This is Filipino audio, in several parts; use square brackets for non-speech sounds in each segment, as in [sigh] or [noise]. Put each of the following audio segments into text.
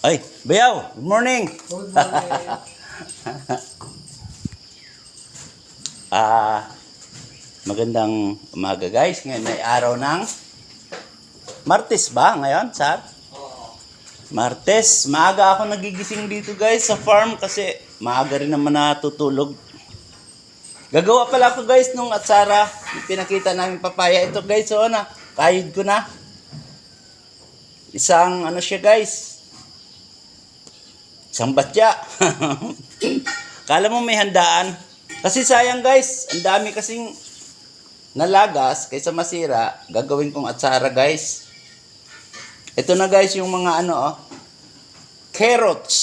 Ay, Bayaw, good morning. Good morning. [laughs] Ah, magandang umaga guys. Ngayon ay araw ng Martes ba ngayon, sir? Martes, maaga ako nagigising dito guys sa farm kasi maaga rin naman natutulog. Gagawa pala ako guys nung atsara, pinakita namin papaya. Ito guys, oh na, kayod ko na. Isang ano siya guys, isang batya. [laughs] Kala mo may handaan. Kasi sayang guys, ang dami kasing nalagas kaysa masira. Gagawin kong atsara guys. Ito na guys yung mga ano oh. Carrots.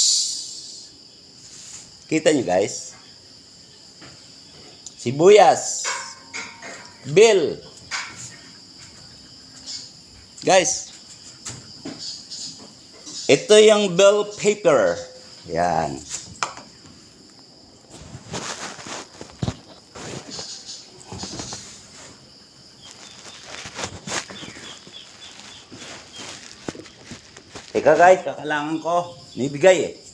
Kita nyo guys? Sibuyas. Bill. Guys. Ito yung bell paper. Yan. Teka guys, kakalangan ko. May bigay eh.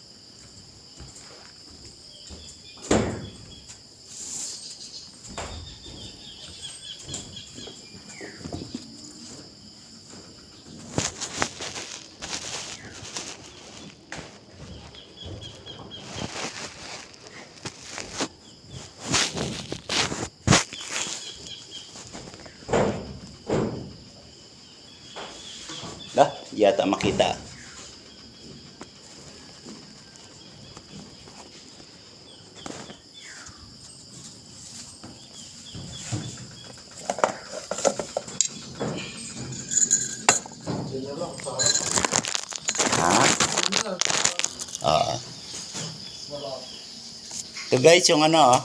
Yata makita. Ha? Oo. Wala. Ito guys, yung ano, oh,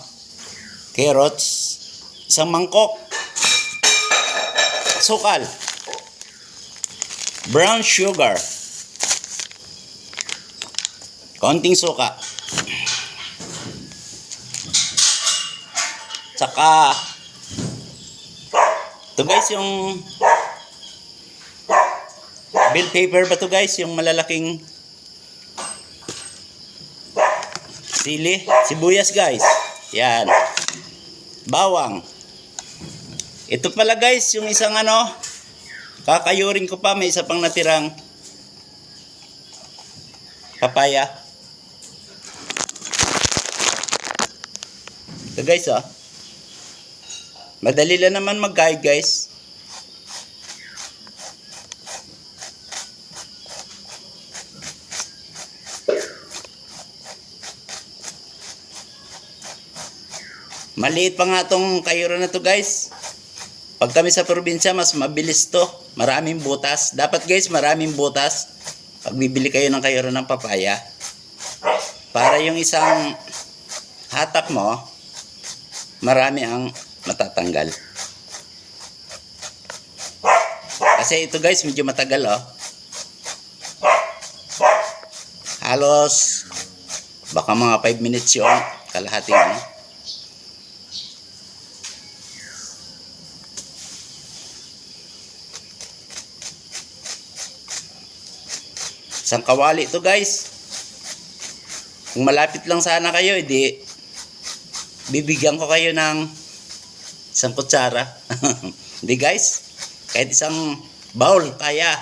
carrots, isang mangkok, sukal, brown sugar, konting suka, tsaka, ito guys, yung bill paper ba to guys, yung malalaking sili, sibuyas guys. Yan. Bawang. Ito pala guys, yung isang ano, kakayurin ko pa, may isa pang natirang papaya. Ito guys oh. Madali lang naman mag-guide guys. Maliit pa nga tong kayuro na to guys. Pag kami sa probinsya, mas mabilis to. Maraming butas. Dapat guys, maraming butas. Pag bibili kayo ng kayuro ng papaya. Para yung isang hatak mo, marami ang matatanggal. Kasi ito guys, medyo matagal oh. Halos, baka mga 5 minutes yung kalahating ano. Isang kawali to guys. Kung malapit lang sana kayo, edi bibigyan ko kayo ng isang kutsara. [laughs] Hindi guys, kahit isang bowl, kaya.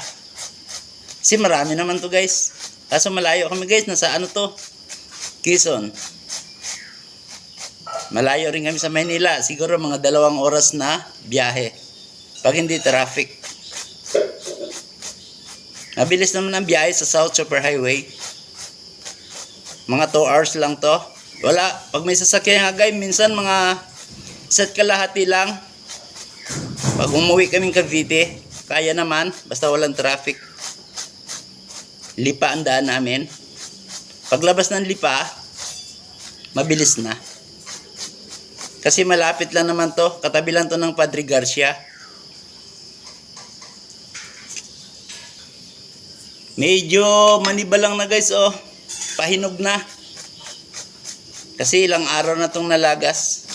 Kasi marami naman to guys. Kaso malayo kami guys, nasa ano to? Quezon. Malayo rin kami sa Maynila. Siguro mga dalawang oras na biyahe. Pag hindi traffic. Mabilis naman ang biyahe sa South Super Highway. Mga 2 hours lang to. Wala. Pag may sasakyan guys, minsan mga isa't kalahati lang. Pag umuwi kaming Cavite, kaya naman. Basta walang traffic. Lipa ang daan namin. Paglabas ng lipa, mabilis na. Kasi malapit lang naman to. Katabi lang to ng Padre Garcia. Medyo maniba lang na guys oh. Pahinog na. Kasi ilang araw na tong nalagas.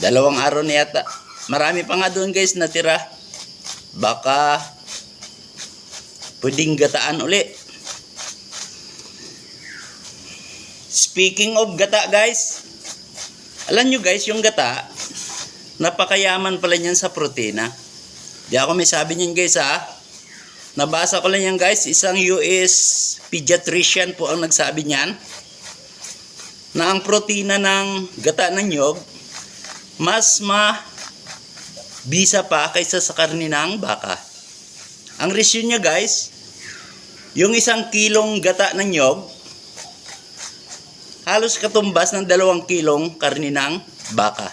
Dalawang araw na yata. Marami pa nga doon guys natira. Baka pwedeng gataan uli. speaking of gata guys, alam nyo guys, yung gata, napakayaman pala niyan sa protina. Di ako may sabi niyan guys ha. Nabasa ko lang yan guys, isang US pediatrician po ang nagsabi niyan na ang protina ng gata ng nyog mas ma bisa pa kaysa sa karni ng baka. Ang ratio niya guys, yung isang kilong gata ng nyog, halos katumbas ng dalawang kilong karni ng baka.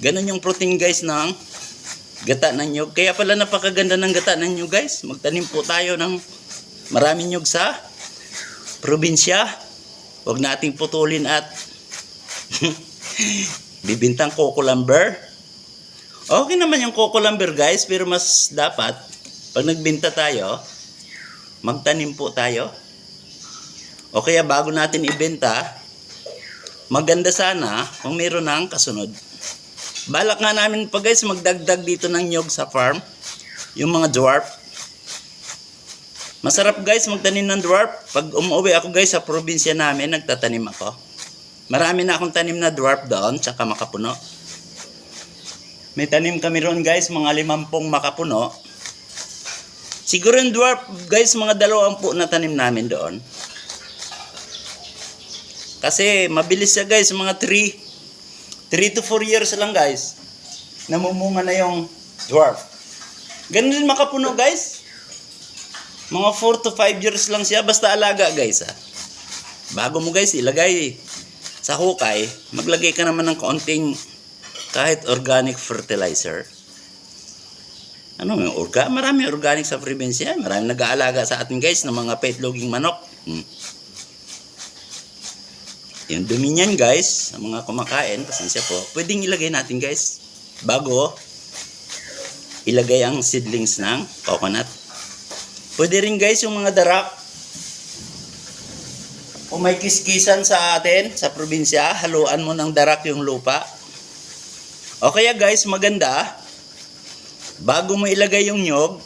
Ganon yung protein guys ng gata ng nyog. Kaya pala napakaganda ng gata ng nyog guys. Magtanim po tayo ng maraming nyog sa probinsya. Huwag nating putulin at [laughs] bibintang coco lumber. Okay naman yung coco lumber guys, pero mas dapat pag nagbinta tayo, magtanim po tayo. O kaya bago natin ibenta, maganda sana kung meron ng kasunod. Balak nga namin pa guys magdagdag dito ng nyog sa farm. Yung mga dwarf. Masarap guys magtanim ng dwarf. Pag umuwi ako guys sa probinsya namin, nagtatanim ako. Marami na akong tanim na dwarf doon, tsaka makapuno. May tanim kami ron guys, mga limampung makapuno. Siguro yung dwarf guys, mga dalawang po na tanim namin doon. Kasi mabilis siya guys, mga 3 3 to 4 years lang guys. Namumunga na yung dwarf. Ganun din makapuno guys. Mga 4 to 5 years lang siya, basta alaga guys ha. Bago mo guys ilagay sa hukay, maglagay ka naman ng kaunting kahit organic fertilizer. Ano yung orga? Marami organic sa probinsya. Marami nag-aalaga sa atin guys ng mga pet-loging manok. Hmm. Yung dumi guys, sa mga kumakain, pasensya po, pwedeng ilagay natin guys, bago ilagay ang seedlings ng coconut. Pwede rin guys yung mga darak, kung may kiskisan sa atin, sa probinsya, haluan mo ng darak yung lupa. O kaya guys, maganda, bago mo ilagay yung nyog,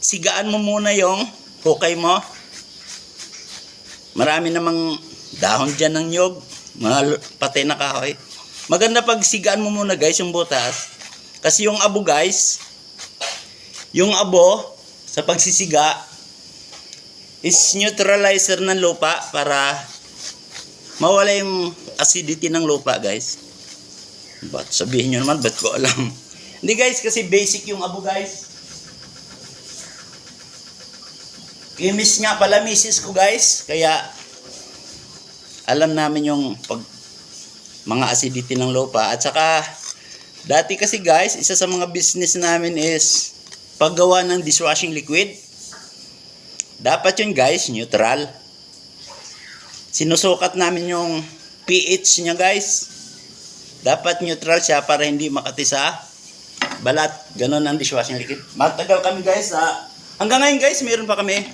sigaan mo muna yung hukay mo. Marami namang dahon dyan ng nyog, mga patay na kahoy. Maganda pag sigaan mo muna guys yung butas. Kasi yung abo guys, yung abo sa pagsisiga is neutralizer ng lupa para mawala yung acidity ng lupa guys. Ba't sabihin nyo naman, ba't ko alam? [laughs] Hindi guys, kasi basic yung abo guys. Imis nga pala misis ko guys, kaya alam namin yung pag mga acidity ng lupa. At saka dati kasi guys isa sa mga business namin is paggawa ng dishwashing liquid. Dapat yun guys neutral. Sinusukat namin yung pH niya guys. Dapat neutral siya para hindi makati sa balat. Ganon ang dishwashing liquid. Matagal kami guys sa hanggang ngayon guys meron pa kami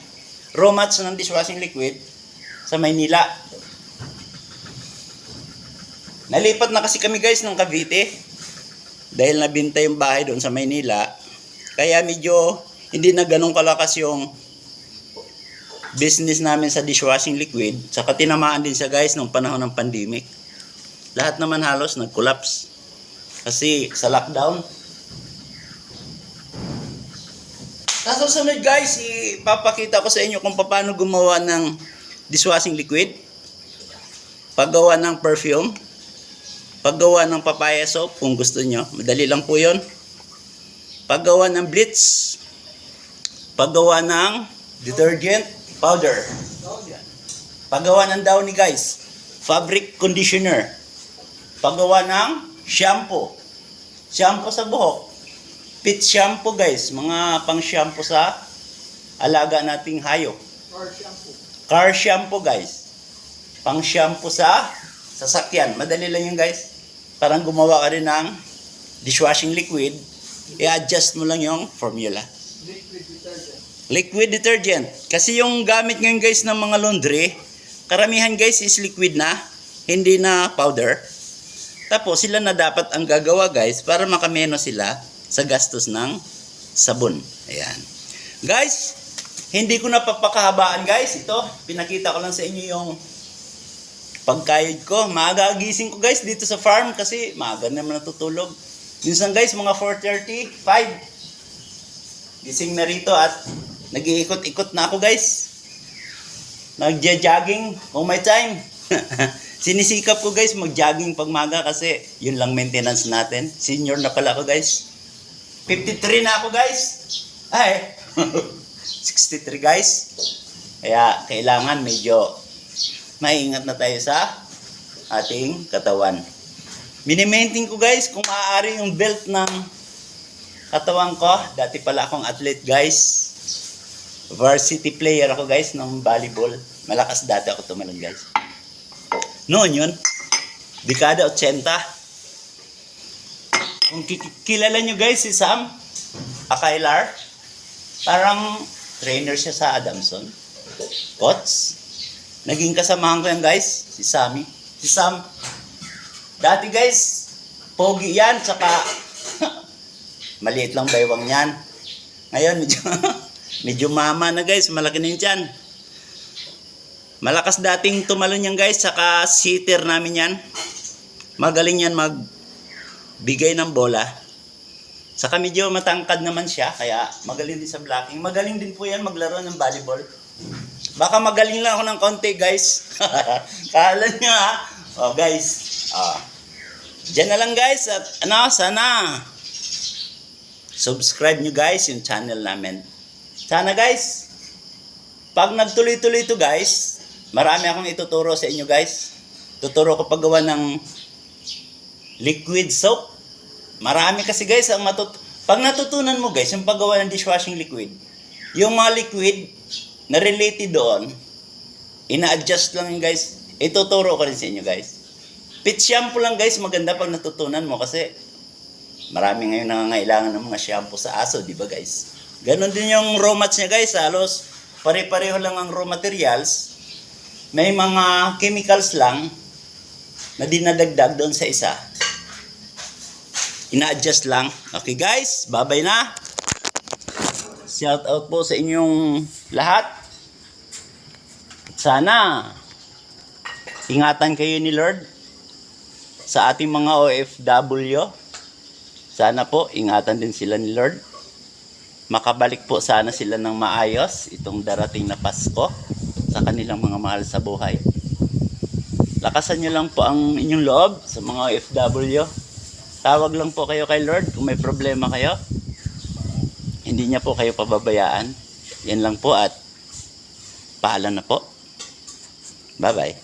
raw mats ng dishwashing liquid sa Maynila Nalipat na kasi kami guys ng Cavite. Dahil nabinta yung bahay doon sa Maynila. Kaya medyo hindi na ganun kalakas yung business namin sa dishwashing liquid. Saka tinamaan din siya guys nung panahon ng pandemic. Lahat naman halos nag-collapse. Kasi sa lockdown. Sa susunod guys, ipapakita ko sa inyo kung paano gumawa ng dishwashing liquid. Paggawa ng perfume. Paggawa ng papaya soap kung gusto nyo. Madali lang po yon. Paggawa ng bleach. Paggawa ng detergent powder. Paggawa ng downy guys. Fabric conditioner. Paggawa ng shampoo. Shampoo sa buhok. Pit shampoo guys. Mga pang shampoo sa alaga nating hayop. Car shampoo. Car shampoo guys. Pang shampoo sa sasakyan. Madali lang yun guys. Parang gumawa ka rin ng dishwashing liquid. I-adjust mo lang yung formula. Liquid detergent. Kasi yung gamit ngayon guys ng mga laundry, karamihan guys is liquid na, hindi na powder. Tapos sila na dapat ang gagawa guys para makameno sila sa gastos ng sabon. Ayan. Guys, hindi ko na papakahabaan guys. Ito, pinakita ko lang sa inyo yung pagkayod ko. Maaga gising ko guys dito sa farm kasi maaga naman natutulog. Minsan guys, mga 4.30, 5. Gising na rito at nag-iikot-ikot na ako guys. Nagja-jogging kung may time. [laughs] Sinisikap ko guys mag-jogging pag maga kasi yun lang maintenance natin. Senior na pala ako guys. 53 na ako guys. Ay, [laughs] 63 guys. Kaya kailangan medyo maingat na tayo sa ating katawan. Minimaintain ko guys kung maaari yung belt ng katawan ko. Dati pala akong athlete guys. Varsity player ako guys ng volleyball. Malakas dati ako tumalon guys. Noon yun, dekada 80. Kung ki- kilala nyo guys si Sam Akailar, parang trainer siya sa Adamson. Coach. Naging kasamahan ko yan guys, si Sammy. Si Sam. Dati guys, pogi yan, tsaka [laughs] maliit lang baywang yan. Ngayon, medyo, [laughs] medyo mama na guys, malaki na tiyan. Malakas dating tumalon yan guys, saka sitter namin yan. Magaling yan mag bigay ng bola. Saka medyo matangkad naman siya, kaya magaling din sa blocking. Magaling din po yan maglaro ng volleyball. Baka magaling lang ako ng konti guys. [laughs] Kala nyo ha. Oh guys. Oh. Diyan na lang guys. At ano, sana subscribe nyo guys yung channel namin. Sana guys, pag nagtuloy-tuloy to guys, marami akong ituturo sa inyo guys. Tuturo ko paggawa ng liquid soap. Marami kasi guys ang matut pag natutunan mo guys yung paggawa ng dishwashing liquid, yung mga liquid na related doon, ina-adjust lang guys. Ituturo ko rin sa inyo guys. Pit shampoo lang guys, maganda pag natutunan mo kasi marami ngayon nangangailangan ng mga shampoo sa aso, di ba guys? Ganon din yung raw mats niya guys, halos pare-pareho lang ang raw materials. May mga chemicals lang na dinadagdag doon sa isa. Ina-adjust lang. Okay guys, babay na. Shout out po sa inyong lahat. Sana ingatan kayo ni Lord sa ating mga OFW. Sana po ingatan din sila ni Lord. Makabalik po sana sila ng maayos itong darating na Pasko sa kanilang mga mahal sa buhay. Lakasan nyo lang po ang inyong loob sa mga OFW. Tawag lang po kayo kay Lord kung may problema kayo. Hindi niya po kayo pababayaan. Yan lang po at paalam na po. Bye-bye.